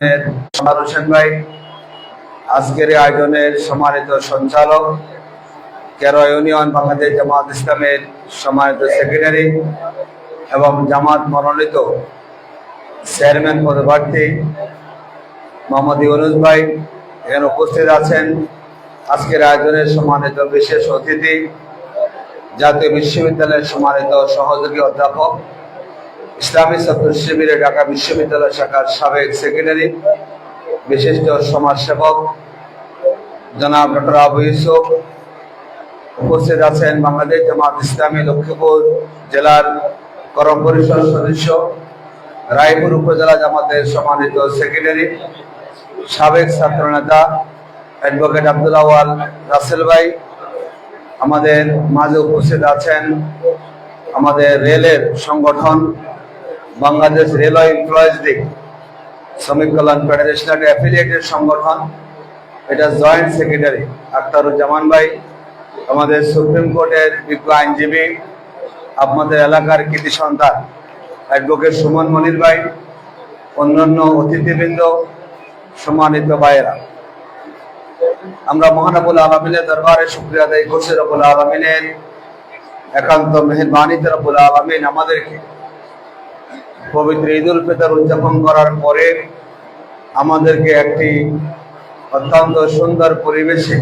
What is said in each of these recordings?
সোনার হোসেন ভাই, আজকের আয়োজনের সম্মানিত সঞ্চালক কেরো ইউনিয়ন বাংলাদেশ জামাত ইসলামের সম্মানিত সেক্রেটারি এবং জামাত মনোনীত চেয়ারম্যান পদপ্রার্থী মোহাম্মদ ইউনুস ভাই, এখানে উপস্থিত আছেন আজকের আয়োজনের সম্মানিত বিশেষ অতিথি, জাতীয় বিশ্ববিদ্যালয়ের সম্মানিত সহযোগী অধ্যাপক ইসলামী ছাত্র শিবিরের ঢাকা বিশ্ববিদ্যালয় শাখার সাবেক সেক্রেটারি, বিশিষ্ট সমাজসেবক জনাব ডক্টর আবু ইউসুফ উপস্থিত আছেন বাংলাদেশ জামাত ইসলামী লক্ষ্মীপুর জেলার করম পরিষদ সদস্য, রায়পুর উপজেলা জামাতের সম্মানিত সেক্রেটারি, সাবেক ছাত্র নেতা অ্যাডভোকেট আব্দুল আওয়াল রাসেল ভাই, আমাদের মাঝে উপস্থিত আছেন আমাদের রেলের সংগঠন বাংলাদেশ রেলওয়ে এমপ্লয়িজ লীগ, শ্রমিক কল্যাণ ফেডারেশনের অ্যাফিলিয়েটেড সংগঠন, এটা জয়েন্ট সেক্রেটারি আখতারুজ্জামান ভাই, আমাদের সুপ্রিম কোর্টের বিজ্ঞ আইনজীবী, আপনাদের এলাকার কৃতি সন্তান, অ্যাডভোকেট সুমন মনির ভাই, অন্যান্য অতিথিবৃন্দ, সম্মানিত ভাইয়েরা। আমরা মহানবুল আলমিনের দরবারে শুক্রিয়া আদায় করছি রবুল আলমিনের একান্ত মেহরবানিতে রবুল আলমিন আমাদেরকে পবিত্র ঈদ উল ফিতর উদযাপন করার পরে আমাদেরকে একটি অত্যন্ত সুন্দর পরিবেশে,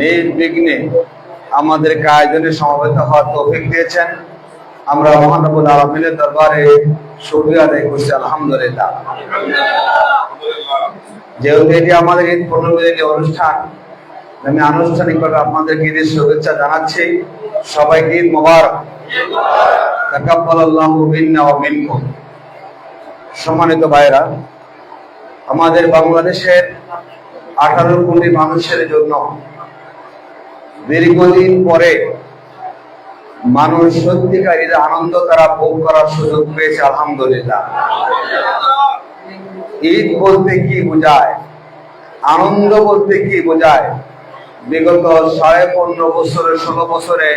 নির্বিঘ্নে আমাদেরকে আয়োজনে সমবেত হওয়ার তৌফিক দিয়েছেন। আমরা মহানবুল আলমিনের দরবারে শুক্রিয়া আদায় করছি, আলহামদুলিল্লাহ। যেহেতু এটি আমাদের ঈদ পনেরো দিনের অনুষ্ঠান আমি আনুষ্ঠানিকভাবে আপনাদেরকে ঈদের শুভেচ্ছা জানাচ্ছি। সবাইকে ঈদ মোবারক সম্মানিত ভাইরা আমাদের বাংলাদেশের আঠারো কোটি মানুষের জন্য দীর্ঘদিন পরে মানুষ সত্যিকার ঈদের আনন্দ তারা ভোগ করার সুযোগ পেয়েছে, আলহামদুলিল্লাহ। ঈদ বলতে কি বোঝায়? আনন্দ বলতে কি বোঝায়? বিগত সাড়ে পনেরো বছরে ষোলো বছরে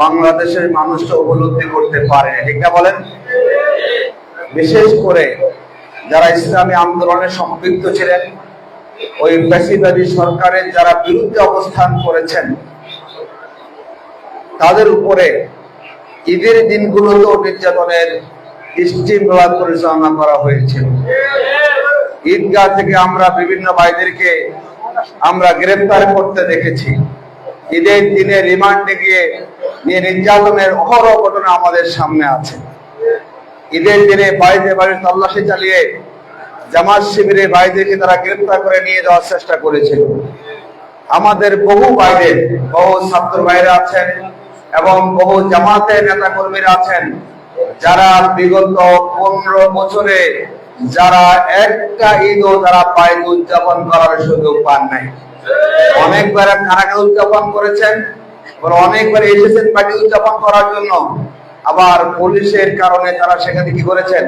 বাংলাদেশের মানুষটা উপলব্ধি করতে পারে ঠিক না বলেন? বিশেষ করে যারা ইসলামী আন্দোলনে সম্পৃক্ত ছিলেন, ওই ফ্যাসিবাদী সরকারের যারা বিরুদ্ধে অবস্থান করেছেন, তাদের উপরে ঈদের দিনগুলোতেও নির্যাতনের স্টিম পরিচালনা করা হয়েছিল। ঈদগাহ থেকে আমরা বিভিন্ন ভাইদেরকে আমরা গ্রেফতার করতে দেখেছি। ঈদের দিনে রিমান্ডে গিয়ে নিয়ে নির্যাতনের অহরহ ঘটনা আমাদের সামনে আছে। ঈদের দিনে বাড়িতে বাড়ি তল্লাশি চালিয়ে জামাত শিবিরে ভাইদেরকে তারা গ্রেফতার করে নিয়ে যাওয়ার চেষ্টা করেছিল। আমাদের বহু বাইরে বহু ছাত্র ভাইরা আছেন এবং বহু জামাতের নেতা কর্মীরা আছেন যারা বিগত পনেরো বছরে যারা একটা ঈদও তারা পাইন উদযাপন করার সুযোগ পান নাই। অনেকবার কারাগার উদযাপন করেছেন অনেকবার এসেছেন পার্টি উদযাপন করার জন্য। আবার পুলিশের কারণে তারা সেখানে কি করেছেন?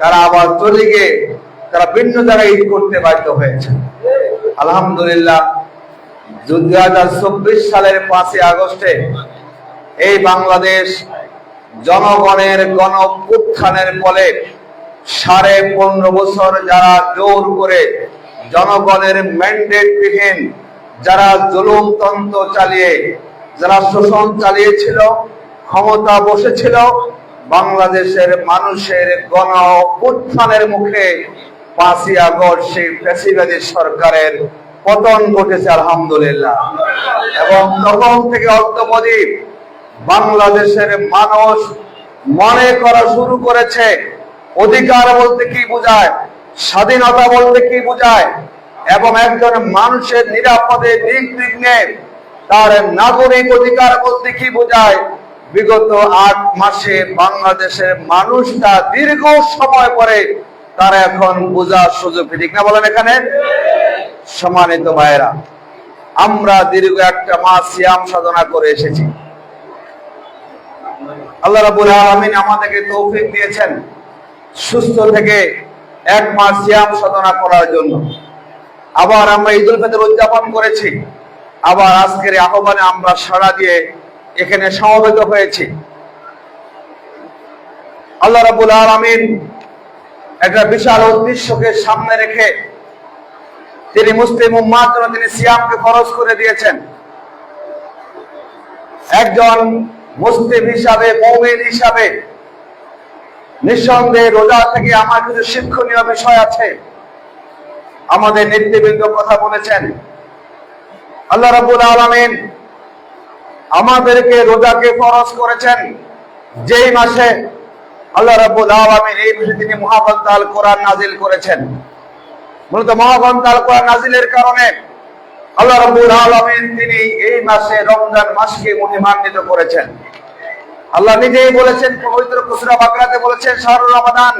তারা আবার চলে গিয়ে তারা ভিন্ন জায়গায় ঈদ করতে বাধ্য হয়েছে আলহামদুলিল্লাহ, দুই হাজার চব্বিশ সালের পাঁচই আগস্টে এই বাংলাদেশ জনগণের গণ উত্থানের ফলে সাড়ে পনেরো বছর যারা জোর করে জনগণের ম্যান্ডেট বিহীন যারা জুলুমতন্ত্র চালিয়ে, যারা শোষণ চালিয়েছিল, ক্ষমতা বসেছিল, বাংলাদেশের মানুষের গণ উত্থানের মুখে পাঁচই আগস্ট সেই ফ্যাসিবাদী সরকারের পতন ঘটেছে, আলহামদুলিল্লাহ। এবং তখন থেকে অদ্যবধি বাংলাদেশের মানুষ মনে করা শুরু করেছে অধিকার বলতে কি বোঝায়? স্বাধীনতা বলতে কি বোঝায়? এবং একজন মানুষের নিরাপদে নির্বিঘ্নে তার নাগরিক অধিকার বলতে কি বোঝায়? বিগত আট মাসে বাংলাদেশের মানুষটা দীর্ঘ সময় পরে তারা এখন বোঝার সুযোগ ঠিক না বলেন এখানে? সম্মানিত ভাইয়েরা, আমরা দীর্ঘ একটা মাস সিয়াম সাধনা করে এসেছি। আল্লাহ রাবুল আলমিন আমাদেরকে তৌফিক দিয়েছেন। সুস্থ থেকে এক মাস সিয়াম সাধনা করার জন্য। আবার আমরা ঈদুল ফিতর উদযাপন করেছি। আবার আজকের আহ্বানে আমরা সাড়া দিয়ে এখানে সমবেত হয়েছি। আল্লাহ রাবুল আলমিন একটা বিশাল উদ্দেশ্যকে সামনে রেখে তিনি মুসলিম উম্মার তিনি সিয়ামকে খরচ করে দিয়েছেন। একজন মুসলিম হিসাবে, মৌমিন হিসাবে নিঃসন্দেহে রোজা থেকে আমার কিছু শিক্ষণীয় বিষয় আছে। আমাদের নেতৃবৃন্দ কথা বলেছেন। আল্লাহ রাবুল আলমিন আমাদেরকে রোজাকে ফরজ করেছেন। যেই মাসে আল্লাহ রাবুল আলমিন এই মাসে তিনি মহাবন্তাল কোরআন নাজিল করেছেন। মূলত মহাবন্তাল কোরআন নাজিলের কারণে আল্লাহ রাবুল আলমিন তিনি এই মাসে রমজান মাসকে মহিমান্বিত করেছেন। আল্লাহ নিজেই বলেছেন, পবিত্র কুসরা বাকরাতে বলেছেন শাহরুর রমাদান,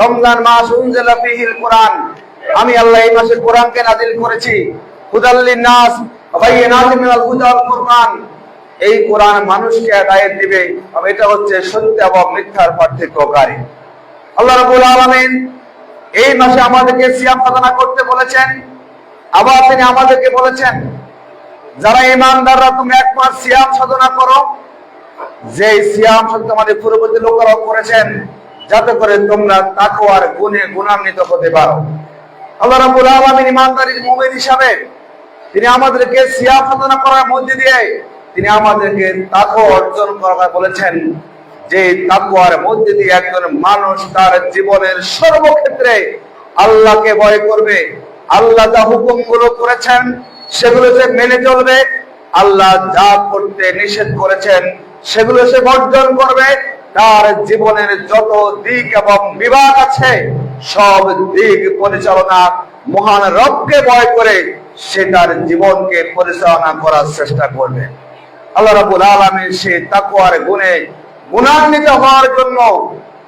রমজান মাস উনজিলা ফিহিল কোরআন। আমি আল্লাহ এই মাসে কোরআনকে নাজিল করেছি। হুদাল্লিন নাস ফুরকান এই কোরআন মানুষকে হেদায়েত দিবে। এটা হচ্ছে সত্য এবং মিথ্যার পার্থক্যকারী। আল্লাহ রাব্বুল আলামিন এই মাসে আমাদেরকে সিয়াম সাধনা করতে বলেছেন। আবার তিনি আমাদেরকে বলেছেন, যারা ইমানদাররা তুমি এক মাস সিয়াম সাধনা করো। যে সিয়াম সত্য আমাদের পূর্ববর্তী লোকেরাও করেছেন, যাতে করে তোমরা তাকওয়ার গুণে গুণান্বিত হতে পারো। আল্লাহ রাব্বুল আলামিন মুমিন হিসাবে তিনি আমাদেরকে সিয়াম সাধনা করার মধ্যে দিয়ে তিনি আমাদেরকে অর্জন করার বলেছেন। যে মধ্যে দিয়ে একজন মানুষ তার জীবনের সর্বক্ষেত্রে আল্লাহকে ভয় করবে, আল্লাহ যা হুকুমগুলো করেছেন সেগুলো সে মেনে চলবে, আল্লাহ যা করতে নিষেধ করেছেন সেগুলো সে বর্জন করবে। তার জীবনের যত দিক এবং বিভাগ আছে, সব দিক পরিচালনা মহান রবকে ভয় করে সে তার জীবনকে পরিচালনা করার চেষ্টা করবে। আল্লাহ রাবুল আলমীর সে তাকুয়ার গুণে গুণান্বিত হওয়ার জন্য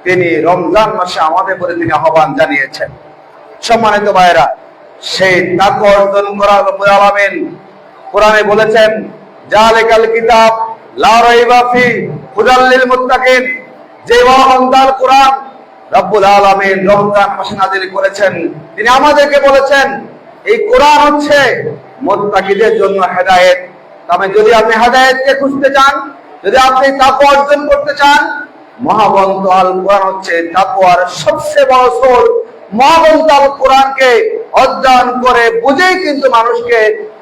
তিনি রমজান মাসে আমাদের প্রতি তিনি আহ্বান জানিয়েছেন। সম্মানিত ভাইরা সেই তাকুয়া অর্জন করা আলামিন কোরআনে বলেছেন, জালিকাল কিতাব লা রাইবা ফি, হুদাল লিল মুত্তাকিন। যে মহান্তাল কোরআন তিনি আমাদেরকে বলেছেন, এই কোরআন হচ্ছে মুত্তাকিদের জন্য হেদায়েত। তবে যদি আপনি খুঁজতে চান, যদি আপনি অর্জন করতে চান, মহাবন্ত আল কোরআন হচ্ছে সবচেয়ে বড় সোর মহাবন্ত কোরআনকে অধ্যয়ন করে বুঝেই কিন্তু মানুষকে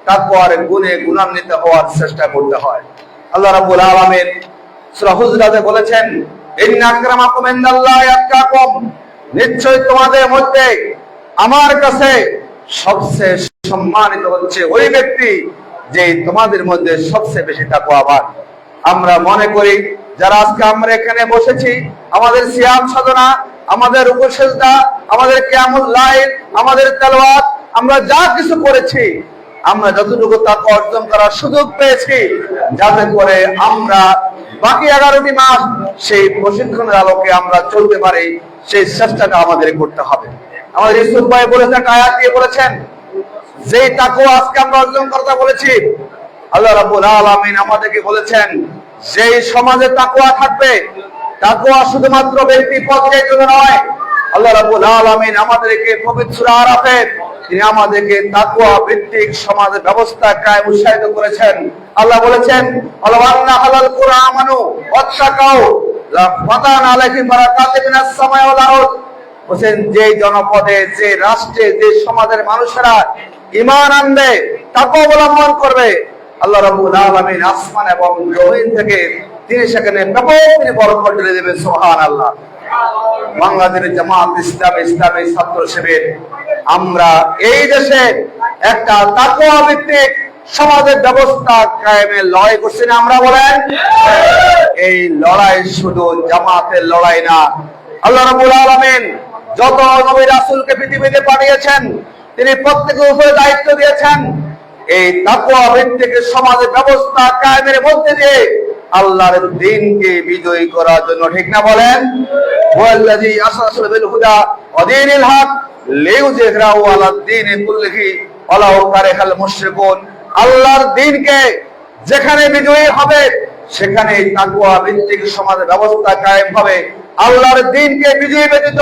তাকওয়ার গুণে গুণান্বিত হওয়ার চেষ্টা করতে হয়। আল্লাহ রাব্বুল আলামিন সূরা হুজরাতে বলেছেন, ইন্না আকরামাকুম ইনদাল্লাহি আতকাকুম নিশ্চয় তোমাদের মধ্যে আমার কাছে সবচেয়ে সম্মানিত হচ্ছে ওই ব্যক্তি যে তোমাদের মধ্যে সবচেয়ে বেশি তাকওয়াবান। আমরা মনে করি, যারা আজকে আমরা এখানে বসেছি, আমাদের সিয়াম সাধনা, আমাদের উপসেজদা আমাদের কিয়ামুল লাইল, আমাদের তেলাওয়াত, আমরা যা কিছু করেছি আমরা যতটুকু তাকে অর্জন করার সুযোগ পেয়েছি, যাতে করে আমরা বাকি এগারোটি মাস সেই প্রশিক্ষণের আলোকে আমরা চলতে পারি, সেই চেষ্টাটা আমাদের করতে হবে। আমাদের ইসুফ ভাই বলেছেন আয়াত দিয়ে বলেছেন যে তাকে আজকে আমরা অর্জন করতে বলেছি, আল্লাহ রাব্বুল আলামিন আমাদেরকে বলেছেন, যেই সমাজে তাকওয়া থাকবে, তাকওয়া শুধুমাত্র ব্যক্তি পর্যায়ের জন্য নয়, আল্লাহ রাব্বুল আলামিন আমাদেরকে পবিত্র আরাফে তিনি আমাদেরকে তাকওয়া, ভিত্তিক সমাজ ব্যবস্থা কায়েম উৎসাহিত করেছেন। আল্লাহ বলেছেন আল্লাহ হালাল কুরআন মানু ওয়াত্তাকাও লা ফাতান আলাইহিম বারাকাতিন মিনাস সামাই ওয়াল আরদ। বলছেন, যে জনপদে, যে রাষ্ট্রে, যে সমাজের মানুষেরা ঈমান আনবে, তাকওয়া অবলম্বন করবে, আল্লাহ রাব্বুল আলামিন আসমান এবং জমিন থেকে তিনি সেখানে ব্যাপক তিনি বরকত ঢেলে দেবেন, সুবহানাল্লাহ। বাংলাদেশের জামাত ইসলাম, ইসলামী ছাত্র শিবির। আমরা এই দেশে একটা তাকওয়া ভিত্তিক সমাজের ব্যবস্থা কায়েমে লড়াই করছি না, আমরা বলেন? এই লড়াই শুধু জামাতের লড়াই না। আল্লাহ রাব্বুল আলামিন যত নবী রাসূলকে পৃথিবীতে পাঠিয়েছেন, তিনি প্রত্যেকের উপরে দায়িত্ব দিয়েছেন। এই তাকওয়া ভিত্তিক সমাজের ব্যবস্থা কায়েমের মধ্যে দিয়ে আল্লাহর দিনকে বিজয়ী করার জন্য, ঠিক না বলেন? ওয়াল্লাযী বিল হুদা ওয়া দীনিল হক আলা কুল্লিহি মুশরিকুন। আল্লাহর দিনকে যেখানে বিজয়ী হবে সেখানে ভিত্তিক সমাজ ব্যবস্থা কায়েম হবে। আল্লাহর দিনকে বিজয়ী ব্যতীত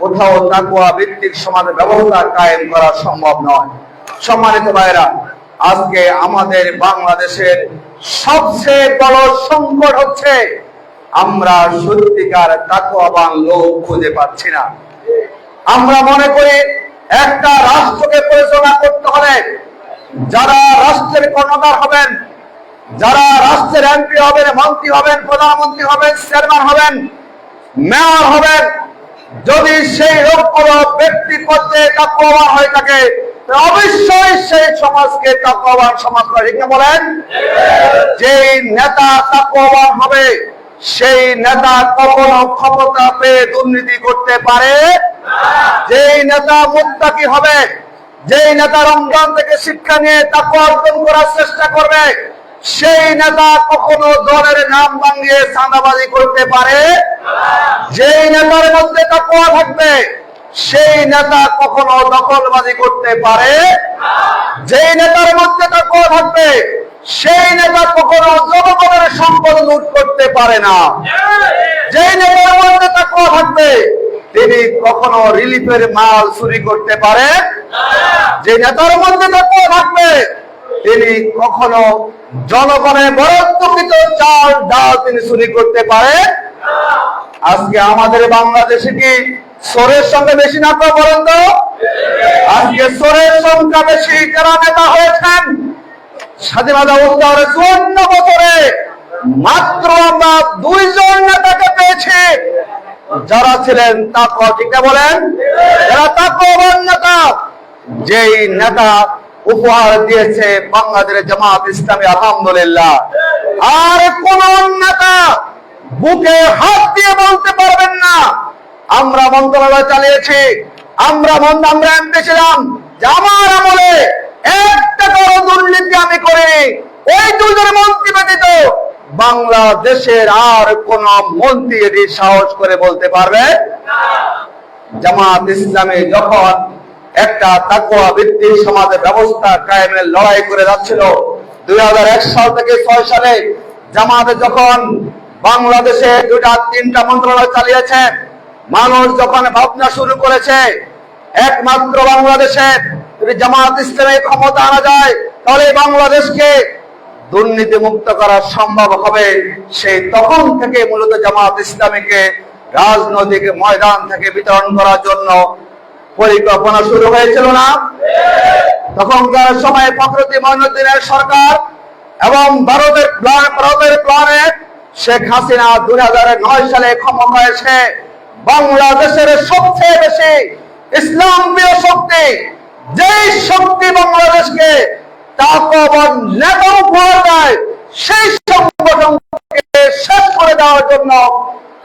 কোথাও তাকওয়া ভিত্তিক সমাজ ব্যবস্থা কায়েম করা সম্ভব নয়। সম্মানিত ভাইরা আজকে আমাদের বাংলাদেশের সবচেয়ে বড় সংকট হচ্ছে, আমরা সত্যিকার তাকওয়াবান লোক খুঁজে পাচ্ছি না। আমরা মনে করি একটা রাষ্ট্রকে পরিচালনা করতে হলে যারা রাষ্ট্রের কর্ণধার হবেন, যারা রাষ্ট্রের এমপি হবেন, মন্ত্রী হবেন, প্রধানমন্ত্রী হবেন, চেয়ারম্যান হবেন, মেয়র হবেন, যদি সেই লোকগুলো ব্যক্তি পর্যায়ে তাকওয়াবান হয়ে থাকে অবশ্যই সেই সমাজকে তাকওয়াবান সমাজ করে, ঠিক বলেন? যেই নেতা তাকওয়াবান হবে, সেই নেতা কখনো ক্ষমতা পেয়ে দুর্নীতি করতে পারে যেই নেতা মুত্তাকি হবে, যেই নেতা রমজান থেকে শিক্ষা নিয়ে তাকে অর্জন করার চেষ্টা করবে, সেই নেতা কখনো দলের নাম ভাঙিয়ে চাঁদাবাজি করতে পারে যেই নেতার মধ্যে তাকুয়া থাকবে সেই নেতা কখনো দখলবাজি করতে পারে? যেই নেতার মধ্যে তাকুয়া থাকবে, সেই নেতা কখনো জনগণের সম্পদ লুট করতে পারে না। যেই নেতার মধ্যে তাকুয়া থাকবে, তিনি কখনো রিলিফের মাল চুরি করতে পারে? যে নেতার মধ্যে তাকুয়া থাকবে, তিনি কখনো জনগণের বরাদ্দকৃত চাল ডাল তিনি চুরি করতে পারে? আজকে আমাদের বাংলাদেশে কি সোরের সঙ্গে বেশি না তো বলেন তো। আজকে সোরের সংখ্যা বেশি। যারা নেতা হয়েছেন, স্বাধীনতা উত্তরের চুয়ান্ন বছরে মাত্র আমরা দুইজন নেতাকে পেয়েছি। যারা ছিলেন তাকওয়া, ঠিক বলেন? যারা তাকওয়াবান নেতা, যেই নেতা উপহার দিয়েছে বাংলাদেশের জামাত ইসলামী, আলহামদুলিল্লাহ। আর কোন নেতা বুকে হাত দিয়ে বলতে পারবেন না। আমরা মন্ত্রণালয় চালিয়েছি। আমরা আমরা এমপি ছিলাম। যে আমার আমলে একটা বড় দুর্নীতি আমি করিনি। ওই দুজন মন্ত্রী ব্যতীত বাংলাদেশের আর কোন মন্ত্রী এটি সাহস করে বলতে পারবে, জামাত ইসলামে যখন একটা তাকুয়া ভিত্তিক সমাজের ব্যবস্থা কায়েমের লড়াই করে যাচ্ছিল, দুই হাজার এক সাল থেকে ছয় সালে জামাতে যখন বাংলাদেশে দুটা তিনটা মন্ত্রণালয় চালিয়েছে মানুষ যখন ভাবনা শুরু করেছে, একমাত্র বাংলাদেশে যদি জামাত ইসলামের ক্ষমতা আনা যায়, তাহলে বাংলাদেশকে দুর্নীতি মুক্ত করা সম্ভব হবে। সেই তখন থেকে মূলত জামাত ইসলামীকে রাজনৈতিক ময়দান থেকে বিতরণ করার জন্য পরিকল্পনা শুরু হয়েছিল না। তখনকার সময় ফখরুদ্দিন মঈনুদ্দিনের সরকার এবং ভারতের ভারতের প্লানে শেখ হাসিনা দুই সালে ক্ষমতা এসে বাংলাদেশের সবচেয়ে বেশি ইসলাম প্রিয় শক্তি, যেই শক্তি বাংলাদেশকে সেই শেষ করে দেওয়ার জন্য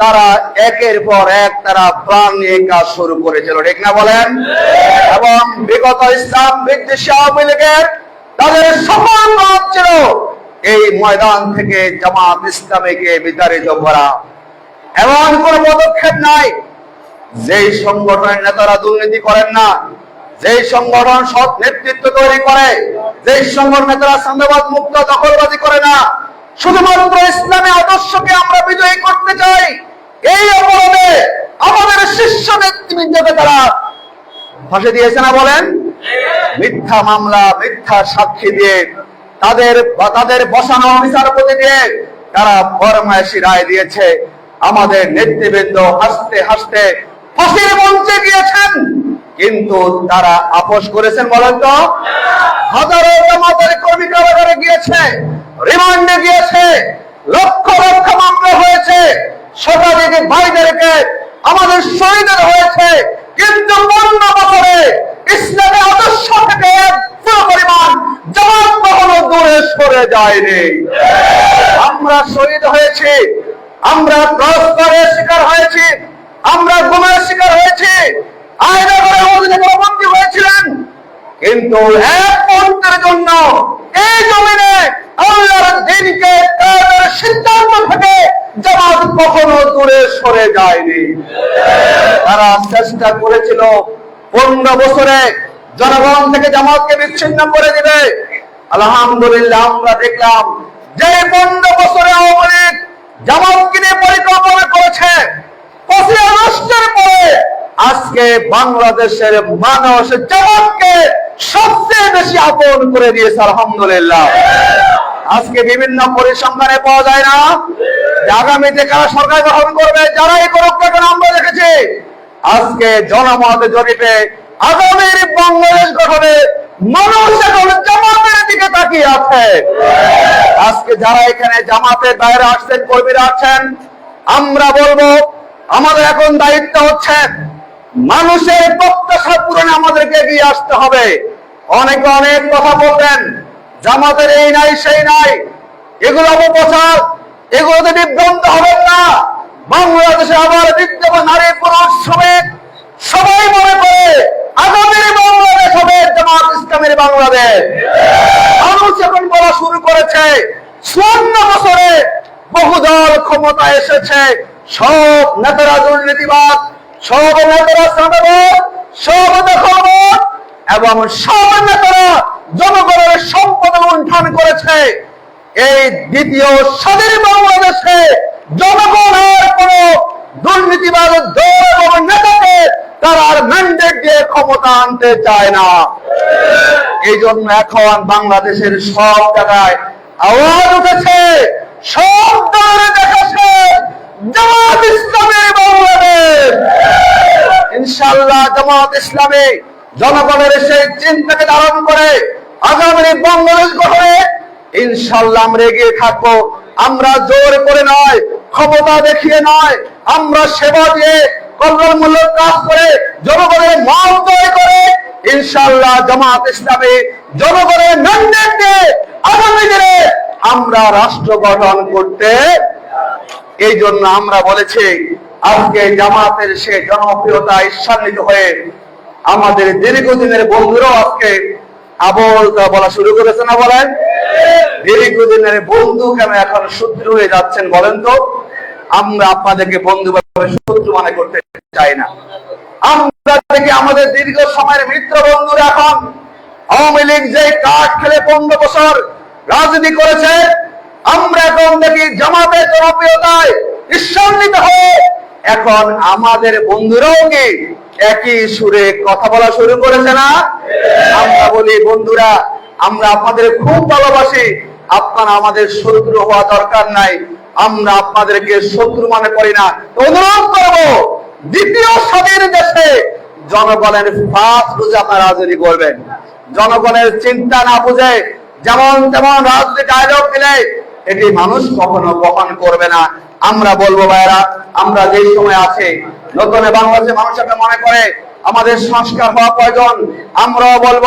তারা একের পর এক তারা প্রাণ কাজ শুরু করেছিল, ঠিক না বলেন? এবং বিগত ইসলাম বিদ্বেষী আওয়ামী লীগের তাদের সফল ছিল এই ময়দান থেকে জামাত ইসলামীকে বিতাড়িত করা এমন কোন পদক্ষেপ নাই। যেই সংগঠনের নেতারা দুর্নীতি করেন না, যেই সংগঠন সৎ নেতৃত্ব তৈরি করে, যেই সংগঠন নেতারা সান্দাবাদ মুক্ত দখলবাজি করে না, শুধুমাত্র ইসলামী আদর্শকে আমরা বিজয়ী করতে চাই। এই অপরাধে আমাদের শীর্ষ নেতৃবৃন্দকে তারা ফাঁসি দিয়েছে না বলেন? মিথ্যা মামলা, মিথ্যা সাক্ষী দিয়ে তাদের বা তাদের বসানো বিচারপতি দিয়ে তারা ফরমায়েশি রায় দিয়েছে। আমাদের নেতৃবৃন্দ হাসতে হাসতে ফাঁসির মঞ্চে গিয়েছেন। কিন্তু তারা আপোষ করেছেন বলেন তো? হাজারো জামাতের কর্মী কারাগারে গিয়েছে, রিমান্ডে গিয়েছে, লক্ষ লক্ষ মামলা হয়েছে। শতাধিক ভাইদেরকে আমাদের শহীদের হয়েছে। কিন্তু পূর্ণ বছরে ইসলামের আদর্শ থেকে পুরো পরিমাণ জামাত কখনো দূরে সরে যায়নি। আমরা শহীদ হয়েছি আমরা প্রস্তরের শিকার হয়েছি, আমরা গুমের শিকার হয়েছি আয়না করে বন্দী হয়েছিলেন। কিন্তু এক মুহূর্তের জন্য এই জমিনে আল্লাহর দিনকে তাদের সিদ্ধান্ত থেকে জামাত কখনো দূরে সরে যায়নি। তারা চেষ্টা করেছিল পনেরো বছরে জনগণ থেকে জামাতকে বিচ্ছিন্ন করে দিবে। আলহামদুলিল্লাহ, আমরা দেখলাম যে পনেরো বছরে আওয়ামী জামাতকে পরিকল্পনা করেছে। পঁচিশ আগস্টের পরে আজকে বাংলাদেশের মানুষ জামাতকে সবচেয়ে বেশি আপন করে দিয়েছে, আলহামদুলিল্লাহ। আজকে বিভিন্ন পরিসংখ্যানে পাওয়া যায় না আগামীতে কারা সরকার গঠন করবে, যারাই করুক না কেন আমরা দেখেছি আজকে জনমত জরিপে আগামীর বাংলাদেশ গঠনে মানুষ এখন জামাতের দিকে তাকিয়ে আছে। আজকে যারা এখানে জামাতের বাইরে আসছেন, কর্মীরা আছেন, আমরা বলব, আমাদের এখন দায়িত্ব হচ্ছে মানুষের প্রত্যাশা পূরণে আমাদেরকে এগিয়ে আসতে হবে। অনেকে অনেক কথা বলবেন জামাতের এই নাই, সেই নাই। এগুলো অপপ্রচার এগুলোতে বিভ্রান্ত হবেন না। বাংলাদেশে আবার বিদ্যমান নারী পুরুষ শ্রমিক, সবাই মনে করে আগামীর বাংলাদেশ হবে জামাত ইসলামের বাংলাদেশ। মানুষ এখন বলা শুরু করেছে চুয়ান্ন বছরে বহুদল ক্ষমতা এসেছে। সব নেতারা দুর্নীতিবাদ, সব নেতারা সাদাবাদ সব দখলবাদ এবং সব নেতারা জনগণের সম্পদ লুণ্ঠন করেছে। এই দ্বিতীয় স্বাধীন বাংলাদেশে জনগণ আর কোন দুর্নীতিবাদ দল এবং নেতাকে তারা আর ম্যান্ডেট দিয়ে ক্ষমতা আনতে চায় না। এই জন্য এখন বাংলাদেশের সব জায়গায় আওয়াজ উঠেছে। সব দেখাচ্ছে জামাত ইসলামের বাংলাদেশ। ইনশাল্লাহ জামাত ইসলামী জনগণের সেই চিন্তাকে ধারণ করে আগামী বাংলাদেশ গঠনে ইনশাল্লাহ আমরা এগিয়ে থাকব। আমরা জোর করে নয়, ক্ষমতা দেখিয়ে নয়, আমরা সেবা দিয়ে কল্যাণমূলক কাজ করে জনগণের মন জয় করে ইনশাল্লাহ জামাত ইসলামী জনগণের ম্যান্ডেট আগামী দিনে আমরা রাষ্ট্র গঠন করতে এই জন্য আমরা বলেছি, আজকে জামাতের সে জনপ্রিয়তা ঈর্ষান্বিত হয়ে আমাদের দীর্ঘদিনের বন্ধুরাও আজকে আবল বলা শুরু করেছে না বলেন? দীর্ঘদিনের বন্ধু কেন এখন শত্রু হয়ে যাচ্ছেন বলেন তো? আমরা আপনাদেরকে বন্ধু শত্রু মনে করতে চাই না। আমরা দেখি আমাদের দীর্ঘ সময়ের মিত্র বন্ধুরা এখন আওয়ামী লীগ যে কাঠ খেলে পনেরো বছর রাজনীতি করেছে, আমরা এখন দেখি জামাতের জনপ্রিয়তায় ঈশ্বান্বিত হয়ে, এখন আমাদের বন্ধুরাও কি একই সুরে কথা বলা শুরু করেছে না? আমরা বলি, বন্ধুরা, আমরা আপনাদের খুব ভালোবাসি, আপনারা আমাদের শত্রু হওয়া দরকার নাই, আমরা আপনাদেরকে শত্রু মনে করি না। অনুরোধ করব, দ্বিতীয় স্বাধীন দেশে জনগণের ফাঁস বুঝে আপনারা রাজনীতি করবেন। জনগণের চিন্তা না বুঝে যেমন তেমন রাজনীতি ডায়লগ দিলে এটি মানুষ কখনো গ্রহণ করবে না। আমরা বলব ভাইরা আমরা যেই সময় আছে, নতুন বাংলাদেশের মানুষ মনে করে আমাদের সংস্কার হওয়া প্রয়োজন, আমরাও বলব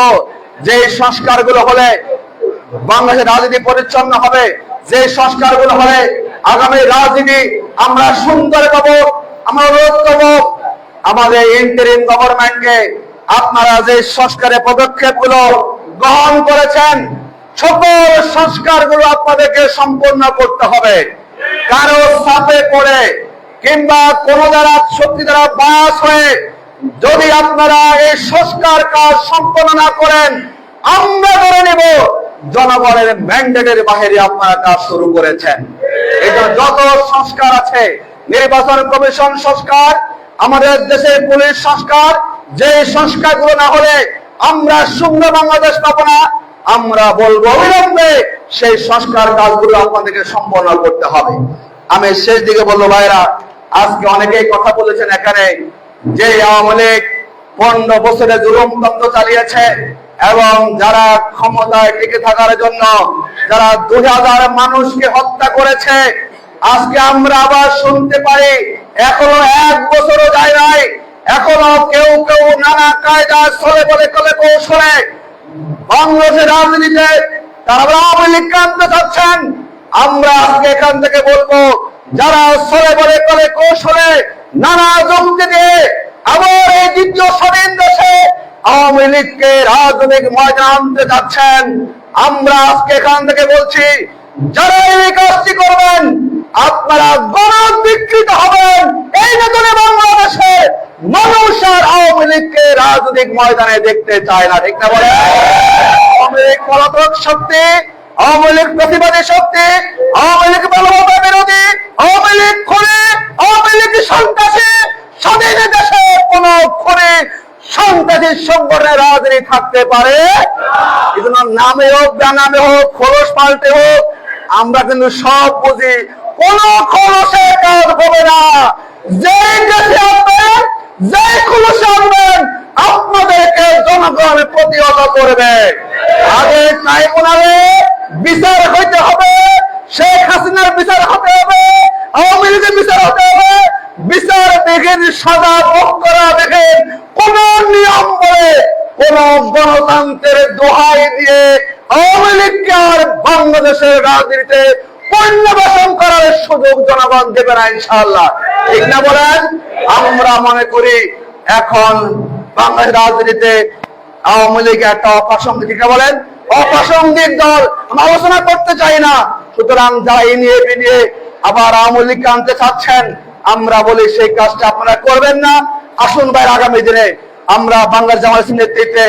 যে সংস্কারগুলো হলে বাংলাদেশের রাজনীতি পরিচ্ছন্ন হবে যে সংস্কারগুলো হলে আগামী রাজনীতি আমরা সুন্দর পাবো আমরা রোধ করব, আমাদের ইন্টারিম গভর্নমেন্টকে আপনারা যে সংস্কারের পদক্ষেপগুলো গ্রহণ করেছেন সকল সংস্কারগুলো আপনাদেরকে সম্পন্ন করতে হবে। কারও চাপে পড়ে কিংবা কোন দ্বারা শক্তি দ্বারা বাস হয়ে যদি আপনারা এই সংস্কার কাজ সম্পন্ন না করেন, আমরা ধরে নেব জনগণের ম্যান্ডেটের বাহিরে আপনারা কাজ শুরু করেছেন। এটা যত সংস্কার আছে, নির্বাচন কমিশন সংস্কার, আমাদের দেশের পুলিশ সংস্কার যে সংস্কারগুলো না হলে আমরা শূন্য বাংলাদেশ পাবো না। আমরা বলব অবিলম্বে সেই সংস্কার কাজগুলো আপনাদেরকে সম্পন্ন করতে হবে। আমি শেষ দিকে বলব, ভাইরা, আজকে অনেকেই কথা বলেছেন এখানে যে আওয়ামী লীগ পনেরো বছরে জুলুমতন্ত্র চালিয়েছে এবং যারা ক্ষমতায় টিকে থাকার জন্য, যারা দু হাজার মানুষকে হত্যা করেছে, আজকে আমরা আবার শুনতে পারি, এখনও এক বছরও যায় নাই, এখনও কেউ কেউ নানা কায়দা চলে বলে কলে কৌশলে বাংলাদেশের রাজনীতিতে তারা আওয়ামী লীগকে আনতে চাচ্ছেন। আমরা আজকে এখান থেকে বলব, যারা সরে বলে কলে কৌশলে নানা যুক্তি দিয়ে আবার এই দ্বিতীয় স্বাধীন দেশে আওয়ামী লীগকে রাজনৈতিক ময়দান আনতে যাচ্ছেন। আমরা আজকে এখান থেকে বলছি, যারা এই কাজটি করবেন, আপনারা গণক বিকৃত হবেন। এই নতুন বাংলাদেশে মানুষ আর আওয়ামী লীগকে রাজনৈতিক ময়দানে দেখতে চায় না, ঠিক না বলে? আওয়ামী লীগ পলাতক শক্তি, আওয়ামী লীগ প্রতিবাদী শক্তি, আওয়ামী লীগ মানবতা বিরোধী, আওয়ামী লীগ খুনে, আওয়ামী লীগ সন্ত্রাসী, স্বাধীন দেশে কোন খুনে সন্ত্রাসী সংগঠনের রাজনীতি থাকতে পারে? এজন্য নামে হোক নামে হোক, খোলস পাল্টে হোক, আমরা কিন্তু সব বুঝি কোন খোলসে কাজ হবে না। যে দেশে আপনার যে খুলসে আনবেন আপনাদেরকে জনগণ প্রতিহত করবে। আগে ট্রাইব্যুনালে বিচার হইতে হবে, শেখ হাসিনার বিচার হতে হবে, আওয়ামী লীগের বিচার হতে হবে। বিচার দেখেন সাদা ভোগ করা দেখেন, কোন নিয়ম বলে, কোন গণতন্ত্রের দোহাই দিয়ে আওয়ামী লীগকে আর বাংলাদেশের রাজনীতিতে পণ্যবাসন করার সুযোগ জনগণ দেবে না ইনশাআল্লাহ। ঠিক না বলেন? আমরা মনে করি এখন বাংলাদেশ রাজনীতিতে আওয়ামী লীগ একটা অপ্রাসঙ্গিক বলেন? অপ্রাসঙ্গিক দল, আমরা আলোচনা করতে চাই না। সুতরাং যারা এই নিয়ে বিনিয়ে আবার আওয়ামী লীগকে আনতে চাচ্ছেন, আমরা বলি সেই কাজটা আপনারা করবেন না। আসুন ভাই আগামী দিনে আমরা বাংলার জামাত নেতৃত্বে